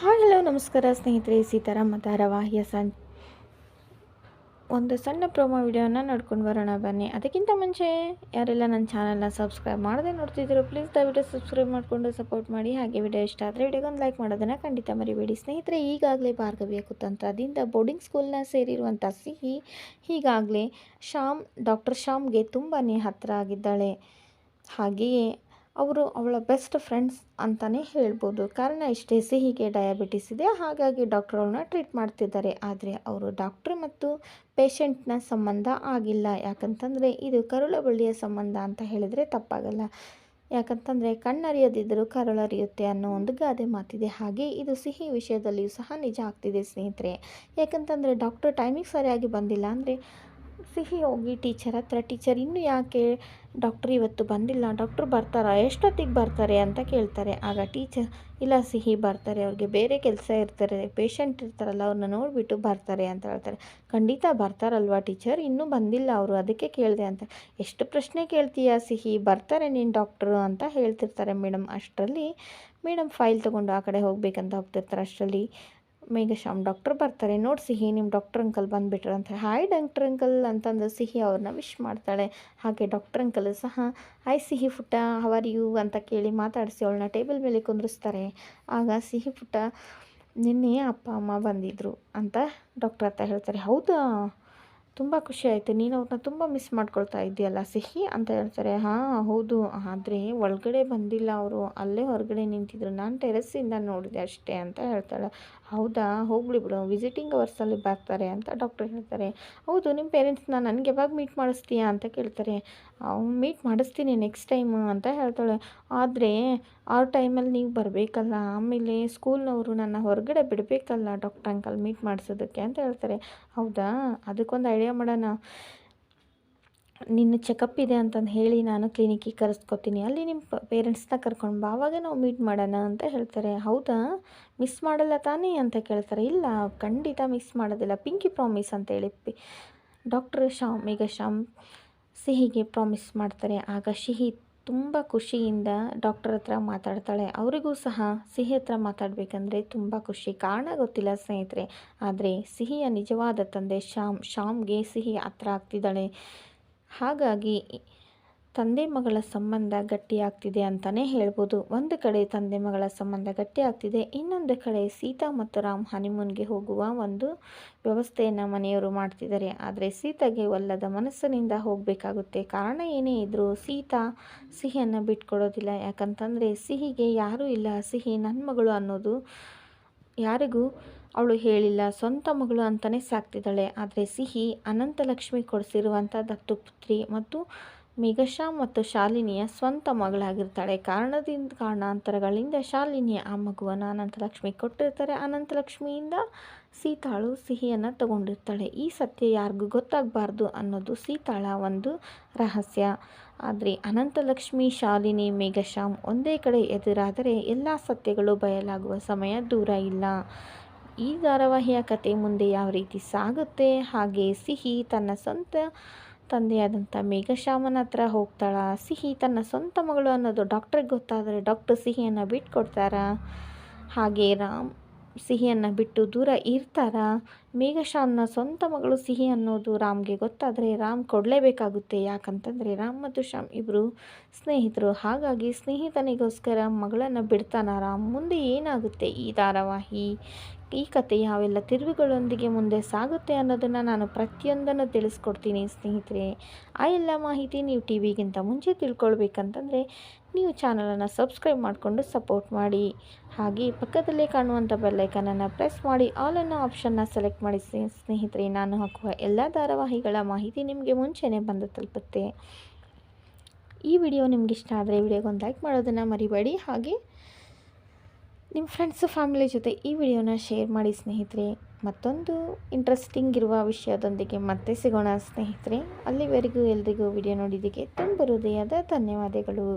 Hi, hello, ನಮಸ್ಕಾರ ಸ್ನೇಹಿತರೆ, ಸೀತಾರಾಮ್ ಧಾರಾವಾಹಿಯ ಸಂ ಒಂದು ಸಣ್ಣ ಪ್ರೋಮೋ ವಿಡಿಯೋನ ನೋಡ್ಕೊಂಡು ಬರೋಣ ಬನ್ನಿ. ಅದಕ್ಕಿಂತ ಮುಂಚೆ ಯಾರೆಲ್ಲ ನನ್ನ ಚಾನಲ್ನ ಸಬ್ಸ್ಕ್ರೈಬ್ ಮಾಡದೆ ನೋಡ್ತಿದ್ದೀರೋ ಪ್ಲೀಸ್ ದಯವಿಟ್ಟು ಸಬ್ಸ್ಕ್ರೈಬ್ ಮಾಡಿಕೊಂಡು ಸಪೋರ್ಟ್ ಮಾಡಿ. ಹಾಗೆ ವಿಡಿಯೋ ಇಷ್ಟ ಆದರೆ ವಿಡಿಯೋಗೊಂದು ಲೈಕ್ ಮಾಡೋದನ್ನು ಖಂಡಿತ ಮರಿಬೇಡಿ. ಸ್ನೇಹಿತರೆ, ಈಗಾಗಲೇ ಭಾರ್ಗವಿಯ ಕುತಂತ್ರದಿಂದ ಬೋರ್ಡಿಂಗ್ ಸ್ಕೂಲ್ನ ಸೇರಿರುವಂಥ ಸಿಹಿ ಹೀಗಾಗಲೇ ಶ್ಯಾಮ್ ಡಾಕ್ಟರ್ ಶ್ಯಾಮ್ಗೆ ತುಂಬಾ ಹತ್ತಿರ ಆಗಿದ್ದಾಳೆ. ಹಾಗೆಯೇ ಅವರು ಅವಳ ಬೆಸ್ಟ್ ಫ್ರೆಂಡ್ಸ್ ಅಂತಲೇ ಹೇಳ್ಬೋದು. ಕಾರಣ ಇಷ್ಟೇ, ಸಿಹಿಗೆ ಡಯಾಬಿಟಿಸ್ ಇದೆ. ಹಾಗಾಗಿ ಡಾಕ್ಟರ್ ಅವ್ರನ್ನ ಟ್ರೀಟ್ ಮಾಡ್ತಿದ್ದಾರೆ. ಆದರೆ ಅವರು ಡಾಕ್ಟ್ರ್ ಮತ್ತು ಪೇಷಂಟ್ನ ಸಂಬಂಧ ಆಗಿಲ್ಲ. ಯಾಕಂತಂದರೆ ಇದು ಕರುಳಬಳ್ಳಿಯ ಸಂಬಂಧ ಅಂತ ಹೇಳಿದರೆ ತಪ್ಪಾಗಲ್ಲ. ಯಾಕಂತಂದರೆ ಕಣ್ಣರಿಯದಿದ್ದರೂ ಕರುಳರಿಯುತ್ತೆ ಅನ್ನೋ ಒಂದು ಗಾದೆ ಮಾತಿದೆ. ಹಾಗೆ ಇದು ಸಿಹಿ ವಿಷಯದಲ್ಲಿಯೂ ಸಹ ನಿಜ ಆಗ್ತಿದೆ ಸ್ನೇಹಿತರೆ. ಯಾಕಂತಂದರೆ ಡಾಕ್ಟರ್ ಟೈಮಿಗೆ ಸರಿಯಾಗಿ ಬಂದಿಲ್ಲ ಅಂದರೆ ಸಿಹಿ ಹೋಗಿ ಟೀಚರ್ ಹತ್ರ, ಟೀಚರ್ ಇನ್ನೂ ಯಾಕೆ ಡಾಕ್ಟ್ರ್ ಇವತ್ತು ಬಂದಿಲ್ಲ? ಡಾಕ್ಟ್ರು ಬರ್ತಾರಾ? ಎಷ್ಟೊತ್ತಿಗೆ ಬರ್ತಾರೆ? ಅಂತ ಕೇಳ್ತಾರೆ. ಆಗ ಟೀಚರ್, ಇಲ್ಲ ಸಿಹಿ ಬರ್ತಾರೆ, ಅವ್ರಿಗೆ ಬೇರೆ ಕೆಲಸ ಇರ್ತಾರೆ, ಪೇಷಂಟ್ ಇರ್ತಾರಲ್ಲ, ಅವ್ರನ್ನ ನೋಡಿಬಿಟ್ಟು ಬರ್ತಾರೆ ಅಂತ ಹೇಳ್ತಾರೆ. ಖಂಡಿತ ಬರ್ತಾರಲ್ವಾ ಟೀಚರ್? ಇನ್ನೂ ಬಂದಿಲ್ಲ ಅವರು, ಅದಕ್ಕೆ ಕೇಳಿದೆ ಅಂತ. ಎಷ್ಟು ಪ್ರಶ್ನೆ ಕೇಳ್ತೀಯಾ ಸಿಹಿ? ಬರ್ತಾರೆ ನೀನು ಡಾಕ್ಟ್ರು ಅಂತ ಹೇಳ್ತಿರ್ತಾರೆ ಮೇಡಮ್. ಅಷ್ಟರಲ್ಲಿ ಮೇಡಮ್ ಫೈಲ್ ತೊಗೊಂಡು ಆ ಕಡೆ ಹೋಗಬೇಕಂತ ಹೋಗ್ತಿರ್ತಾರೆ. ಅಷ್ಟರಲ್ಲಿ ಮೇಘಶ್ಯಾಮ್, ಡಾಕ್ಟ್ರ್ ಬರ್ತಾರೆ. ನೋಡಿ ಸಿಹಿ ನಿಮ್ಮ ಡಾಕ್ಟ್ರ್ ಅಂಕಲ್ ಬಂದುಬಿಟ್ರು ಅಂತ ಹಾಯ್ ಡಾಕ್ಟ್ರ್ ಅಂಕಲ್ ಅಂತಂದು ಸಿಹಿ ಅವ್ರನ್ನ ವಿಶ್ ಮಾಡ್ತಾಳೆ. ಹಾಗೆ ಡಾಕ್ಟ್ರ್ ಅಂಕಲ್ ಸಹ, ಹಾಯ್ ಸಿಹಿ ಪುಟ್ಟ ಹವರ್ ಯು ಅಂತ ಕೇಳಿ ಮಾತಾಡಿಸಿ ಅವಳನ್ನ ಟೇಬಲ್ ಮೇಲೆ ಕುಂದ್ರಿಸ್ತಾರೆ. ಆಗ ಸಿಹಿ ಪುಟ್ಟ, ನಿನ್ನೆ ಅಪ್ಪ, ಅಮ್ಮ ಬಂದಿದ್ದರು ಅಂತ ಡಾಕ್ಟ್ರ್ ಹತ್ರ ಹೇಳ್ತಾರೆ. ಹೌದಾ? ತುಂಬ ಖುಷಿ ಆಯಿತು. ನೀನು ಅವ್ರನ್ನ ತುಂಬ ಮಿಸ್ ಮಾಡ್ಕೊಳ್ತಾ ಇದ್ದೀಯಲ್ಲ ಸಿಹಿ? ಅಂತ ಹೇಳ್ತಾರೆ. ಹಾಂ, ಹೌದು. ಆದರೆ ಒಳಗಡೆ ಬಂದಿಲ್ಲ ಅವರು. ಅಲ್ಲೇ ಹೊರಗಡೆ ನಿಂತಿದ್ರು. ನಾನು ಟೆರೆಸ್ಸಿಂದ ನೋಡಿದೆ ಅಷ್ಟೇ ಅಂತ ಹೇಳ್ತಾಳೆ. ಹೌದಾ? ಹೋಗ್ಲಿ ಬಿಡು. ವಿಸಿಟಿಂಗ್ ಅವರ್ಸಲ್ಲಿ ಬರ್ತಾರೆ ಅಂತ ಡಾಕ್ಟರ್ ಹೇಳ್ತಾರೆ. ಹೌದು ನಿಮ್ಮ ಪೇರೆಂಟ್ಸ್ನ ನನಗೆ ಯಾವಾಗ ಮೀಟ್ ಮಾಡಿಸ್ತೀಯಾ ಅಂತ ಕೇಳ್ತಾರೆ. ಮೀಟ್ ಮಾಡಿಸ್ತೀನಿ ನೆಕ್ಸ್ಟ್ ಟೈಮು ಅಂತ ಹೇಳ್ತಾಳೆ. ಆದರೆ, ಆ ಟೈಮಲ್ಲಿ ನೀವು ಬರಬೇಕಲ್ಲ. ಆಮೇಲೆ ಸ್ಕೂಲ್ನವರು ನನ್ನ ಹೊರಗಡೆ ಬಿಡಬೇಕಲ್ಲ ಡಾಕ್ಟರ್ ಅಂಕಲ್ ಮೀಟ್ ಮಾಡಿಸೋದಕ್ಕೆ ಅಂತ ಹೇಳ್ತಾರೆ. ಹೌದಾ? ಅದಕ್ಕೊಂದು ಐಡಿಯಾ ಮಾಡೋಣ. ನಿನ್ನ ಚೆಕಪ್ ಇದೆ ಅಂತಂದು ಹೇಳಿ ನಾನು ಕ್ಲಿನಿಕ್ಕಿಗೆ ಕರೆಸ್ಕೊತೀನಿ. ಅಲ್ಲಿ ನಿಮ್ಮ ಪೇರೆಂಟ್ಸ್ನ ಕರ್ಕೊಂಡು ಬಾ ಆವಾಗ ನಾವು ಮೀಟ್ ಮಾಡೋಣ ಅಂತ ಹೇಳ್ತಾರೆ. ಹೌದಾ? ಮಿಸ್ ಮಾಡಲ್ಲ ತಾನೇ ಅಂತ ಕೇಳ್ತಾರೆ. ಇಲ್ಲ, ಖಂಡಿತ ಮಿಸ್ ಮಾಡೋದಿಲ್ಲ. ಪಿಂಕಿ ಪ್ರಾಮಿಸ್ ಅಂತ ಹೇಳಿ ಪಿ ಡಾಕ್ಟರ್ ಶಾಮ್ ಈಗ ಶ್ಯಾಮ್ ಸಿಹಿಗೆ ಪ್ರಾಮಿಸ್ ಮಾಡ್ತಾರೆ. ಆಗ ಸಿಹಿ ತುಂಬ ಖುಷಿಯಿಂದ ಡಾಕ್ಟರ್ ಹತ್ರ ಮಾತಾಡ್ತಾಳೆ. ಅವರಿಗೂ ಸಹ ಸಿಹಿ ಹತ್ರ ಮಾತಾಡಬೇಕಂದ್ರೆ ತುಂಬ ಖುಷಿ. ಕಾರಣ ಗೊತ್ತಿಲ್ಲ ಸ್ನೇಹಿತರೆ. ಆದರೆ ಸಿಹಿಯ ನಿಜವಾದ ತಂದೆ ಶ್ಯಾಮ್, ಶ್ಯಾಮ್ಗೆ ಸಿಹಿ ಹತ್ರ ಆಗ್ತಿದ್ದಾಳೆ. ಹಾಗಾಗಿ ತಂದೆ ಮಗಳ ಸಂಬಂಧ ಗಟ್ಟಿಯಾಗ್ತಿದೆ ಅಂತಲೇ ಹೇಳ್ಬೋದು. ಒಂದು ಕಡೆ ತಂದೆ ಮಗಳ ಸಂಬಂಧ ಗಟ್ಟಿಯಾಗ್ತಿದೆ, ಇನ್ನೊಂದು ಕಡೆ ಸೀತಾ ಮತ್ತು ರಾಮ್ ಹನಿಮೂನ್ಗೆ ಹೋಗುವ ಒಂದು ವ್ಯವಸ್ಥೆಯನ್ನು ಮನೆಯವರು ಮಾಡ್ತಿದ್ದಾರೆ. ಆದರೆ ಸೀತಾಗೆ ಒಲ್ಲದ ಮನಸ್ಸಿನಿಂದ ಹೋಗಬೇಕಾಗುತ್ತೆ. ಕಾರಣ ಏನೇ ಇದ್ದರೂ ಸೀತಾ ಸಿಹಿಯನ್ನು ಬಿಟ್ಕೊಡೋದಿಲ್ಲ. ಯಾಕಂತಂದರೆ ಸಿಹಿಗೆ ಯಾರೂ ಇಲ್ಲ. ಸಿಹಿ ನನ್ನ ಮಗಳು ಅನ್ನೋದು ಯಾರಿಗೂ ಅವಳು ಹೇಳಿಲ್ಲ, ಸ್ವಂತ ಮಗಳು ಅಂತಲೇ ಸಾಕ್ತಿದ್ದಾಳೆ. ಆದರೆ ಸಿಹಿ ಅನಂತಲಕ್ಷ್ಮಿ ಕೊಡಿಸಿರುವಂಥ ದತ್ತುಪುತ್ರಿ ಮತ್ತು ಮೇಘಶಾ ಮತ್ತು ಶಾಲಿನಿಯ ಸ್ವಂತ ಮಗಳಾಗಿರ್ತಾಳೆ. ಕಾರಣದಿಂದ, ಕಾರಣಾಂತರಗಳಿಂದ ಶಾಲಿನಿಯ ಆ ಮಗುವನ್ನು ಅನಂತಲಕ್ಷ್ಮಿ ಕೊಟ್ಟಿರ್ತಾರೆ. ಅನಂತಲಕ್ಷ್ಮಿಯಿಂದ ಸೀತಾಳು ಸಿಹಿಯನ್ನು ತಗೊಂಡಿರ್ತಾಳೆ. ಈ ಸತ್ಯ ಯಾರಿಗೂ ಗೊತ್ತಾಗಬಾರ್ದು ಅನ್ನೋದು ಸೀತಾಳ ಒಂದು ರಹಸ್ಯ. ಆದರೆ ಅನಂತಲಕ್ಷ್ಮಿ ಶಾಲಿನಿ ಮೇಘಶ್ಯಾಮ್ ಒಂದೇ ಕಡೆ ಎದುರಾದರೆ ಎಲ್ಲ ಸತ್ಯಗಳು ಬಯಲಾಗುವ ಸಮಯ ದೂರ ಇಲ್ಲ. ಈ ಧಾರಾವಾಹಿಯ ಕತೆ ಮುಂದೆ ಯಾವ ರೀತಿ ಸಾಗುತ್ತೆ? ಹಾಗೆ ಸಿಹಿ ತನ್ನ ಸ್ವಂತ ತಂದೆಯಾದಂಥ ಮೇಘಶ್ಯಾಮನ ಹತ್ರ ಹೋಗ್ತಾಳ? ಸಿಹಿ ತನ್ನ ಸ್ವಂತ ಮಗಳು ಅನ್ನೋದು ಡಾಕ್ಟ್ರಿಗೆ ಗೊತ್ತಾದರೆ ಡಾಕ್ಟರ್ ಸಿಹಿಯನ್ನು ಬಿಟ್ಕೊಡ್ತಾರ? ಹಾಗೆ ರಾಮ್ ಸಿಹಿಯನ್ನು ಬಿಟ್ಟು ದೂರ ಇರ್ತಾರ? ಮೇಘಶಾನ್ನ ಸ್ವಂತ ಮಗಳು ಸಿಹಿ ಅನ್ನೋದು ರಾಮ್ಗೆ ಗೊತ್ತಾದರೆ ರಾಮ್ ಕೊಡಲೇಬೇಕಾಗುತ್ತೆ. ಯಾಕಂತಂದರೆ ರಾಮ್ ಮತ್ತು ಶ್ಯಾಮ್ ಇಬ್ಬರು ಸ್ನೇಹಿತರು. ಹಾಗಾಗಿ ಸ್ನೇಹಿತನಿಗೋಸ್ಕರ ಮಗಳನ್ನು ಬಿಡ್ತಾನ ರಾಮ್? ಮುಂದೆ ಏನಾಗುತ್ತೆ ಈ ಧಾರಾವಾಹಿ? ಈ ಕತೆ ಯಾವೆಲ್ಲ ತಿರುವುಗಳೊಂದಿಗೆ ಮುಂದೆ ಸಾಗುತ್ತೆ ಅನ್ನೋದನ್ನು ನಾನು ಪ್ರತಿಯೊಂದನ್ನು ತಿಳಿಸ್ಕೊಡ್ತೀನಿ ಸ್ನೇಹಿತರೆ. ಆ ಎಲ್ಲ ಮಾಹಿತಿ ನೀವು ಟಿ ವಿಗಿಂತ ಮುಂಚೆ ತಿಳ್ಕೊಳ್ಬೇಕಂತಂದರೆ ನೀವು ಚಾನಲನ್ನು ಸಬ್ಸ್ಕ್ರೈಬ್ ಮಾಡಿಕೊಂಡು ಸಪೋರ್ಟ್ ಮಾಡಿ. ಹಾಗೆ ಪಕ್ಕದಲ್ಲೇ ಕಾಣುವಂಥ ಬೆಲ್ಲೈಕನನ್ನು ಪ್ರೆಸ್ ಮಾಡಿ ಆಲ್ ಅನ್ನೋ ಆಪ್ಷನ್ನ ಸೆಲೆಕ್ಟ್ ಮಾಡಿ. ಸ್ನೇಹಿತರೆ, ನಾನು ಹಾಕುವ ಎಲ್ಲ ಧಾರಾವಾಹಿಗಳ ಮಾಹಿತಿ ನಿಮಗೆ ಮುಂಚೆನೇ ಬಂದು ತಲುಪುತ್ತೆ. ಈ ವಿಡಿಯೋ ನಿಮ್ಗೆ ಇಷ್ಟ ಆದರೆ ವಿಡಿಯೋಗೊಂದು ಲೈಕ್ ಮಾಡೋದನ್ನು ಮರಿಬೇಡಿ. ಹಾಗೆ ನಿಮ್ಮ ಫ್ರೆಂಡ್ಸು ಫ್ಯಾಮಿಲಿ ಜೊತೆ ಈ ವಿಡಿಯೋನ ಶೇರ್ ಮಾಡಿ ಸ್ನೇಹಿತರೆ. ಮತ್ತೊಂದು ಇಂಟ್ರೆಸ್ಟಿಂಗ್ ಇರುವ ವಿಷಯದೊಂದಿಗೆ ಮತ್ತೆ ಸಿಗೋಣ ಸ್ನೇಹಿತರೆ. ಅಲ್ಲಿವರೆಗೂ ಎಲ್ರಿಗೂ ವಿಡಿಯೋ ನೋಡಿದ್ದಕ್ಕೆ ತುಂಬ ಹೃದಯದ ಧನ್ಯವಾದಗಳು.